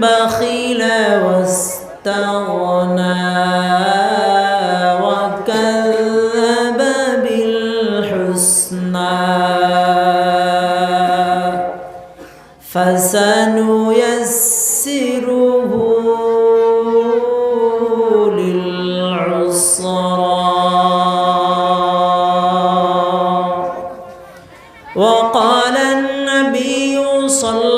بخل واستغنى وكذب بالحسنى. فسنيسره للعسرى. وقال النبي صلى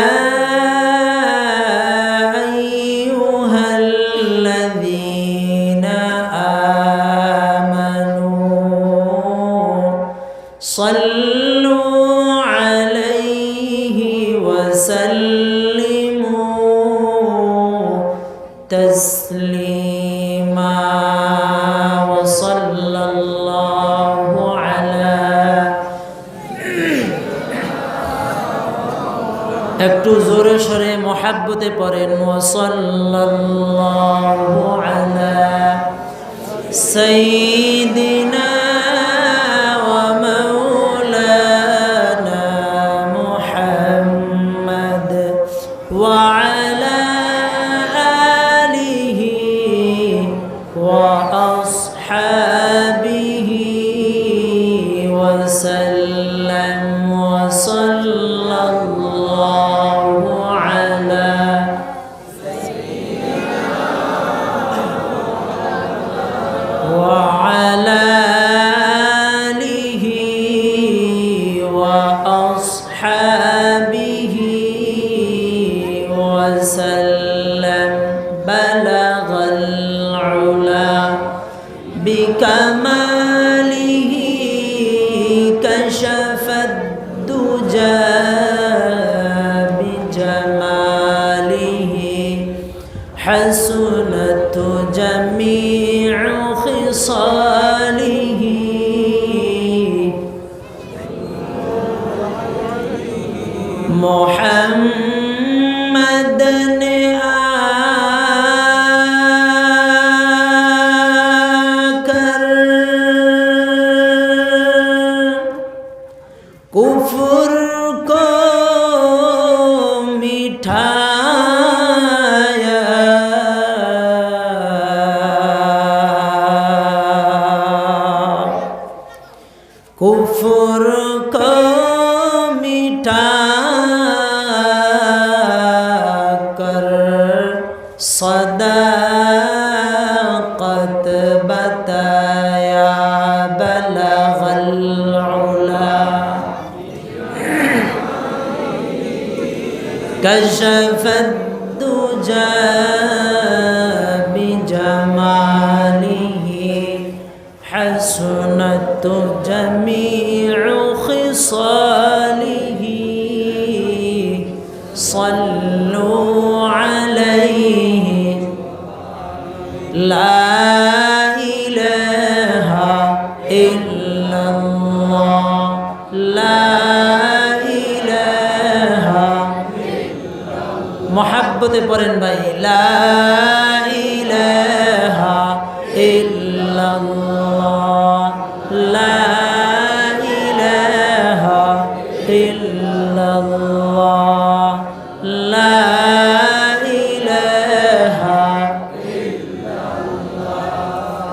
Shine. একটু জোরে সরে মহাব্বতে পড়েন ওসল্লাল্লাহু আলা ওয়া মাওলানা মুহাম্মদ وسلم بلغ العلا بكماله كشف الدجى بجماله حسنت جميع خصاله محمد ফুরক মিঠা কর صداقت بتايا بلغ العلا كشف الدجى بجماله حسنت جميع خصاله صلوا عليه لا إله إلا الله لا إله মহাব্বতে পড়েন ভাই লা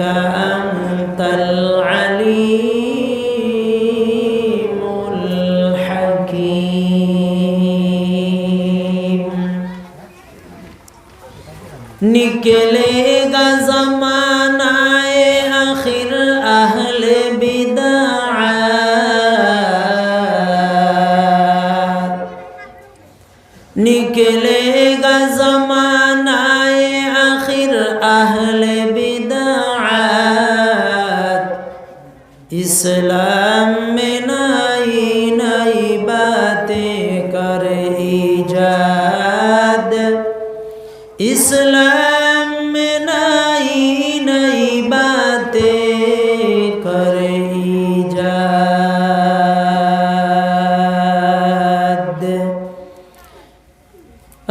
أنت العليم الحكيم. نکلے گا زمانہ آخر اہل بدعات نکلے گا زمانہ آخر اہل بدعات ইসলাম মে নাই নাই বাতে করে ইজাদ। ইসলাম নাই নাই বাতে করে ইজাদ।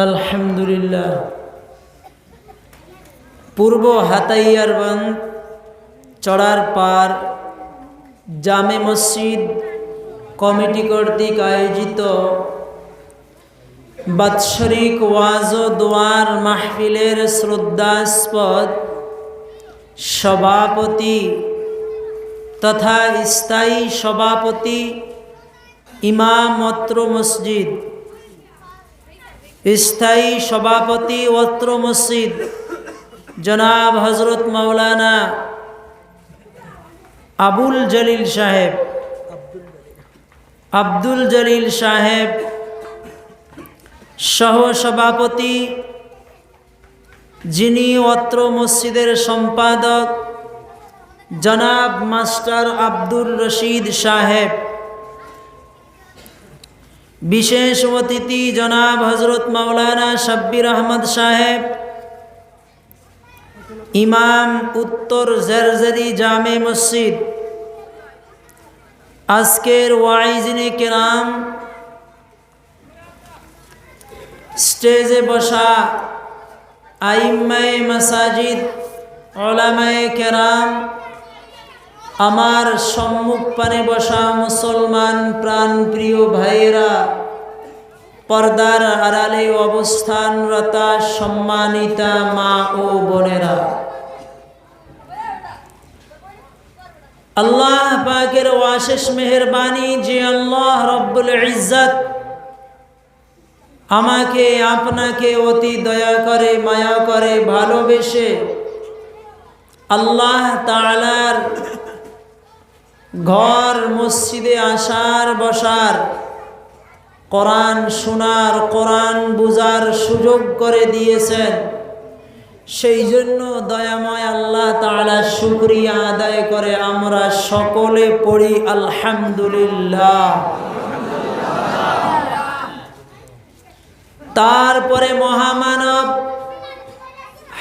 আলহামদুলিল্লাহ। পূর্ব হাতাইয়ার বন্ধ চড়ার পার জামে মসজিদ কমিটি কর্তৃক আয়োজিত বাৎসরিক ওয়াজ ও দোয়ার মাহফিলের শ্রদ্ধাস্পদ সভাপতি তথা স্থায়ী সভাপতি ইমাম অত্র মসজিদ, স্থায়ী সভাপতি অত্র মসজিদ, জনাব হজরত মৌলানা আবুল জলিল সাহেব। আব্দুল জলিল সাহেব সহ সভাপতি যিনি অত্র মসজিদের সম্পাদক, জনাব মাস্টার আব্দুল রশিদ সাহেব। বিশেষ অতিথি জনাব হজরত মাওলানা শাব্বির আহমদ সাহেব, ইমাম উত্তর জেরজেরি জামে মসজিদ আজকের ওয়াইজিনে কেরাম স্টেজে বসা আইম্মায় মাসাজিদ, ওলামায়ে কেরাম, আমার সম্মুখ পানে বসা মুসলমান প্রাণ প্রিয় ভাইয়েরা, পর্দার আড়ালে অবস্থানরতা সম্মানিতা মা ও বোনেরা। আল্লাহ পাকের ওয়াশেষ মেহরবানি যে আল্লাহ রব্বুল ইজ্জত আমাকে, আপনাকে অতি দয়া করে, মায়া করে, ভালোবেসে আল্লাহ তালার ঘর, মসজিদে আসার, বসার, কোরআন শোনার, কোরআন বুজার সুযোগ করে দিয়েছেন। সেই জন্য দয়াময় আল্লাহ তাআলা শুক্রিয়া আদায় করে, আমরা সকলে পড়ি আলহামদুলিল্লাহ। তারপরে মহামানব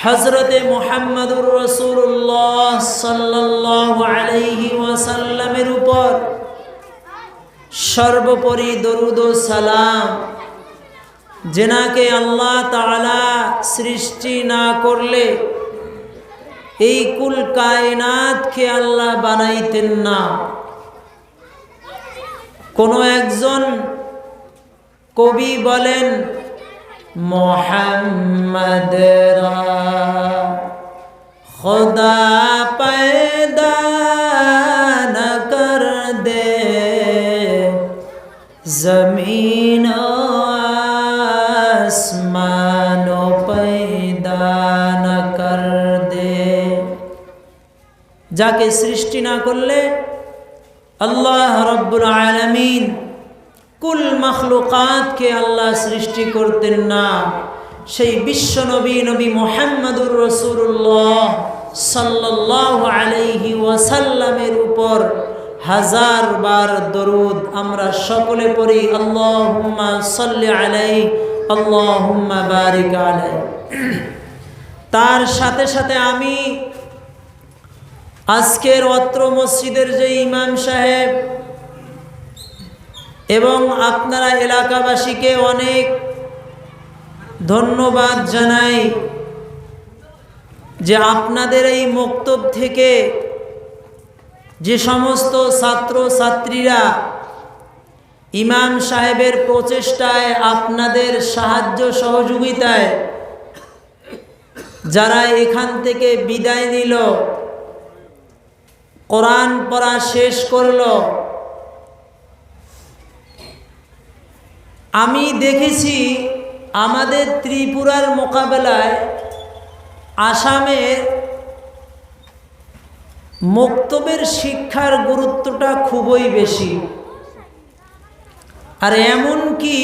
হজরতে মোহাম্মদুর রসুল্লাহ ওয়াসাল্লামের উপর সর্বোপরি দরুদ সালাম যেনাকে আল্লাহ তালা সৃষ্টি না করলে এই কুল কায়নাতকে আল্লাহ বানাইতেন না। কোনো একজন কবি বলেন, মোহাম্মদ খোদা পয়দা কর দে, জমি যাকে সৃষ্টি না করলে আল্লাহ রব্বুল আলমিন কুল মখলুকাতকে আল্লাহ সৃষ্টি করতেন না। সেই বিশ্ব নবী নবী মোহাম্মদুর রসুল্লাহ সাল্লাহ আলাইহি ওয়াসাল্লামের উপর হাজার বার দরুদ আমরা সকলে পড়ি, আল্লাহুম্মা সাল্লি আলাই আল্লাহুম্মা বারিক আলাই তার সাথে সাথে আমি আজকের অত্র মসজিদের যে ইমাম সাহেব এবং আপনারা এলাকাবাসীকে অনেক ধন্যবাদ জানাই যে আপনাদের এই মক্তব থেকে যে সমস্ত ছাত্র ছাত্রীরা ইমাম সাহেবের প্রচেষ্টায় আপনাদের সাহায্য সহযোগিতায় যারা এখান থেকে বিদায় নিল কোরআন পড়া শেষ করল। আমি দেখেছি আমাদের ত্রিপুরার মোকাবেলায় আসামের মক্তবের শিক্ষার গুরুত্বটা খুবই বেশি। আর এমন কি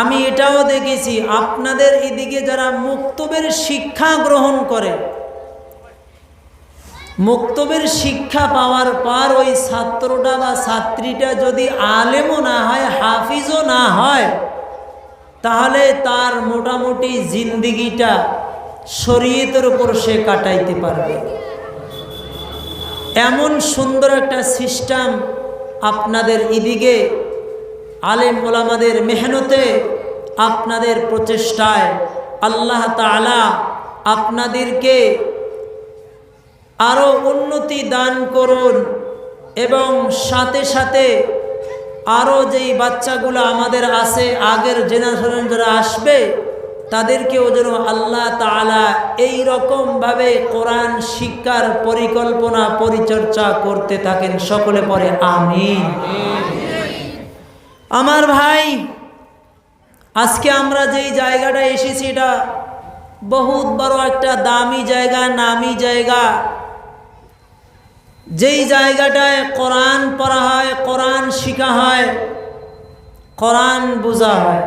আমি এটাও দেখেছি, আপনাদের এদিকে যারা মুক্তবের শিক্ষা গ্রহণ করে মুক্তবের শিক্ষা পাওয়ার পর ওই ছাত্রটা বা ছাত্রীটা যদি আলেমও না হয়, হাফিজও না হয়, তাহলে তার মোটামুটি জিন্দিগিটা শরীয়তের উপর সে কাটাইতে পারবে। এমন সুন্দর একটা সিস্টেম আপনাদের এদিকে আলেম ওলামাদের মেহনতে, আপনাদের প্রচেষ্টায় আল্লাহ তালা আপনাদেরকে আরও উন্নতি দান করুন এবং সাথে সাথে আরও যেই বাচ্চাগুলো আমাদের আছে, আগের জেনারেশন যারা আসবে, তাদেরকেও যেন আল্লাহ তালা এই রকমভাবে কোরআন শিক্ষার পরিকল্পনা, পরিচর্যা করতে থাকেন। সকলে পরে আমি আমার ভাই, আজকে আমরা যেই জায়গাটা এসেছি, এটা বহুত বড় একটা দামি জায়গা, নামি জায়গা। যেই জায়গাটায় কোরআন পড়া হয়, কোরআন শিখা হয়, কোরআন বোঝা হয়,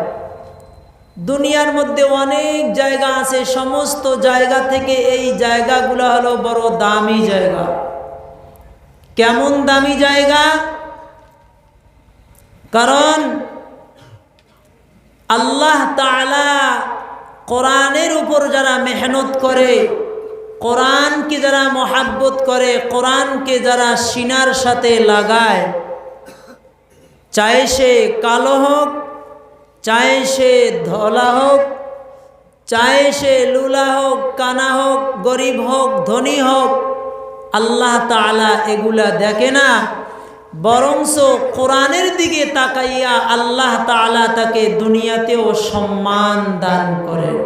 দুনিয়ার মধ্যে অনেক জায়গা আছে, সমস্ত জায়গা থেকে এই জায়গাগুলো হলো বড় দামি জায়গা। কেমন দামি জায়গা? কারণ আল্লাহ তালা কোরআনের উপর যারা মেহনত করে কোরআনকে যারা মহাব্বত করে, কোরআনকে যারা সিনার সাথে লাগায় চায় সে কালো হোক চায় সে ধলা হোক চায় সে লুলা হোক, কানা হোক, গরিব হোক, ধনী হোক, আল্লাহ তালা এগুলা দেখে না বরংস কোরআনের দিকে তাকাইয়া আল্লাহ তালা তাকে দুনিয়াতেও সম্মান দান করেন।